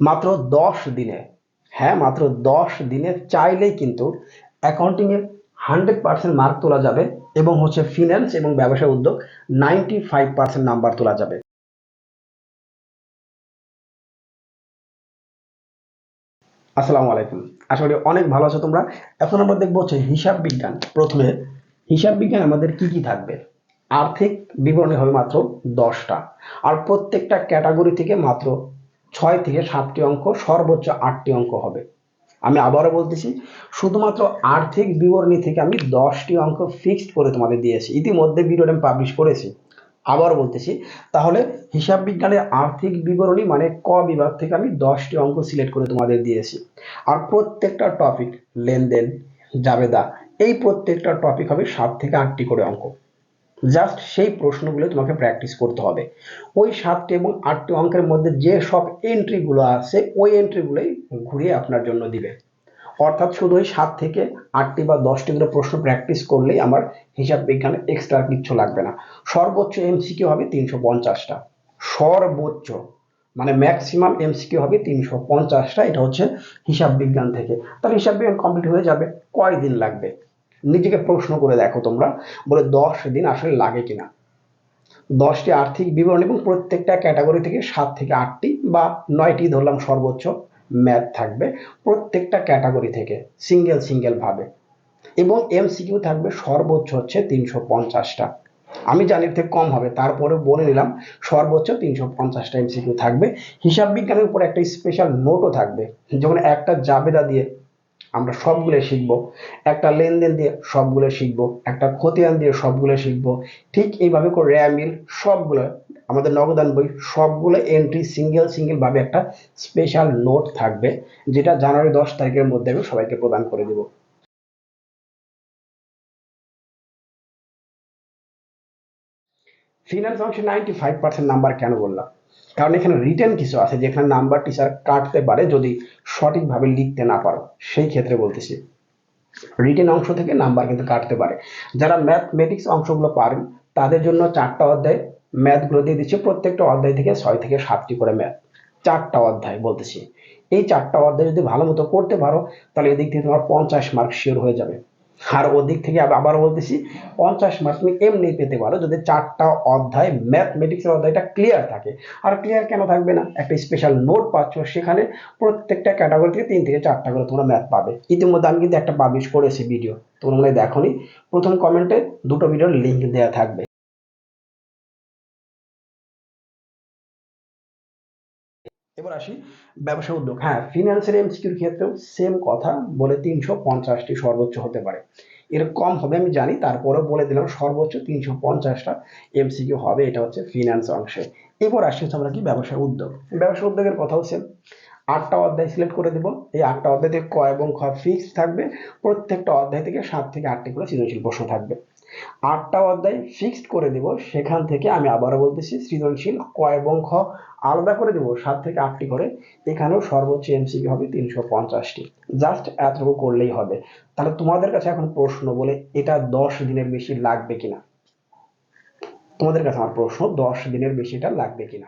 মাত্র দশ দিনে হ্যাঁ মাত্র দশ দিনে চাইলেই কিন্তু অ্যাকাউন্টিংয়ের হান্ড্রেড পার্সেন্ট মার্ক তোলা যাবে এবং হচ্ছে ফিন্যান্স এবং ব্যবসা উদ্যোগ নাইনটি ফাইভ পার্সেন্ট নাম্বার তোলা যাবে। আসসালামু আলাইকুম। আশা করি অনেক ভালো আছো তোমরা। এখন আমরা দেখব হচ্ছে হিসাব বিজ্ঞান। প্রথমে হিসাব বিজ্ঞান আমাদের কি কি থাকবে? আর্থিক বিবরণী হবে মাত্র দশটা। আর প্রত্যেকটা ক্যাটাগরি থেকে মাত্র ছয় থেকে সাতটি অঙ্ক, সর্বোচ্চ আটটি অঙ্ক হবে। আমি আবারও বলতেছি, শুধুমাত্র আর্থিক বিবরণী থেকে আমি দশটি অঙ্ক ফিক্সড করে তোমাদের দিয়েছি। ইতিমধ্যে ভিডিওটা আমি পাবলিশ করেছি। আবার বলতেছি, তাহলে হিসাব বিজ্ঞানের আর্থিক বিবরণী মানে ক বিভাগ থেকে আমি দশটি অঙ্ক সিলেক্ট করে তোমাদের দিয়েছি। আর প্রত্যেকটা টপিক লেনদেন, জাবেদা, এই প্রত্যেকটা টপিক হবে সাত থেকে আটটি করে অঙ্ক। জাস্ট সেই প্রশ্নগুলো তোমাকে প্র্যাকটিস করতে হবে। ওই সাতটি এবং আটটি অঙ্কের মধ্যে যে সব এন্ট্রিগুলো আছে, ওই এন্ট্রিগুলোই ঘুরিয়ে আপনার জন্য দিবে। অর্থাৎ শুধু ওই সাত থেকে আটটি বা দশটি করে প্রশ্ন প্র্যাকটিস করলেই আমার হিসাব বিজ্ঞানে এক্সট্রা কিচ্ছু লাগবে না। সর্বোচ্চ এমসিকিউ হবে তিনশো পঞ্চাশটা। সর্বোচ্চ মানে ম্যাক্সিমাম এমসিকিউ হবে তিনশো পঞ্চাশটা, এটা হচ্ছে হিসাব বিজ্ঞান থেকে। তাহলে হিসাব বিজ্ঞান কমপ্লিট হয়ে যাবে কয় দিন লাগবে? নিজেকে প্রশ্ন করে দেখো তোমরা, বলে দশ দিন আসলে লাগে কিনা। দশটি আর্থিক বিবরণ এবং প্রত্যেকটা ক্যাটাগরি থেকে সাত থেকে আটটি বা নয়টি ধরলাম সর্বোচ্চ ম্যাথ থাকবে প্রত্যেকটা ক্যাটাগরি থেকে, সিঙ্গেল সিঙ্গেল ভাবে। এবং এমসিকিউ থাকবে সর্বোচ্চ হচ্ছে তিনশো পঞ্চাশটা। আমি জানি থেকে কম হবে, তারপরে বলে নিলাম সর্বোচ্চ তিনশো পঞ্চাশটা এমসিকিউ থাকবে। হিসাব বিজ্ঞানের উপর একটা স্পেশাল নোটও থাকবে যেমন একটা জাবেদা দিয়ে আমরা সবগুলো শিখব। একটা লেনদেন দিয়ে সবগুলো শিখব, একটা খতিয়ান দিয়ে সবগুলো শিখব। ঠিক এইভাবে করে র্যামিল সবগুলো, আমাদের নগদান বই সবগুলো এন্ট্রি সিঙ্গেল সিঙ্গেল ভাবে একটা স্পেশাল নোট থাকবে, যেটা জানুয়ারি দশ তারিখের মধ্যে আমি সবাইকে প্রদান করে দেব। ফিনান্স অংশে নাইনটি ফাইভ পার্সেন্ট নাম্বার কেন বললাম? কারণ এখানে রিটেন কিছু আছে, যেখানে নাম্বার টিচার কাটতে পারে যদি সঠিকভাবে লিখতে না পারো। সেই ক্ষেত্রে বলতেছি রিটেন অংশ থেকে নাম্বার কিন্তু কাটতে পারে। যারা ম্যাথমেটিক্স অংশগুলো পারেন তাদের জন্য চারটা অধ্যায় ম্যাথগুলো দিয়ে দিচ্ছে, প্রত্যেকটা অধ্যায় থেকে ছয় থেকে সাতটি করে ম্যাথ চারটা অধ্যায় বলতেছি। এই চারটা অধ্যায় যদি ভালো মতো করতে পারো, তাহলে এদিক থেকে তোমার পঞ্চাশ মার্ক শিওর হয়ে যাবে। আর ওদিক থেকে আবার বলতেছি, পঞ্চাশ মার্ক তুমি এমনি পেতে পারো যদি চারটা অধ্যায় ম্যাথমেটিক্সের অধ্যায়টা ক্লিয়ার থাকে। আর ক্লিয়ার কেন থাকবে না? একটা স্পেশাল নোট পাচ্ছ, সেখানে প্রত্যেকটা ক্যাটাগরি থেকে তিন থেকে চারটা করে তোমরা ম্যাথ পাবে। ইতিমধ্যে আমি কিন্তু একটা পাবলিশ করেছি ভিডিও তোমরা মনে দেখোনি। প্রথম কমেন্টে দুটো ভিডিওর লিঙ্ক দেওয়া থাকবে। এবার আসি ব্যবসা উদ্যোগ। হ্যাঁ ফিনান্সের এমসিকিউর ক্ষেত্রেও সেম কথা বলে তিনশো পঞ্চাশটি সর্বোচ্চ হতে পারে। এর কম হবে আমি জানি, তারপরেও বলে দিলাম সর্বোচ্চ তিনশো পঞ্চাশটা এমসিকিউ হবে, এটা হচ্ছে ফিনান্স অংশে। এবার আসি হচ্ছে আমরা কি ব্যবসা উদ্যোগ। ব্যবসা উদ্যোগের কথা হচ্ছে আটটা অধ্যায় সিলেক্ট করে দেবো। এই আটটা অধ্যায় থেকে ক এবং খ ফিক্সড থাকবে। প্রত্যেকটা অধ্যায় থেকে সাত থেকে আটটি করে সৃজনশীল প্রশ্ন থাকবে। আটটা অধ্যায় ফিক্সড করে দেব। সেখান থেকে আমি আবারও বলতেছি, সৃজনশীল ক এবং খ আলাদা করে দেবো। সাত থেকে আটটি করে। এখানেও সর্বোচ্চ এমসিকিউ হবে তিনশো পঞ্চাশটি। জাস্ট এতটুকু করলেই হবে। তাহলে তোমাদের কাছে এখন প্রশ্ন বলে, এটা দশ দিনের বেশি লাগবে কিনা? তোমাদের কাছে আমার প্রশ্ন, দশ দিনের বেশি এটা লাগবে কিনা?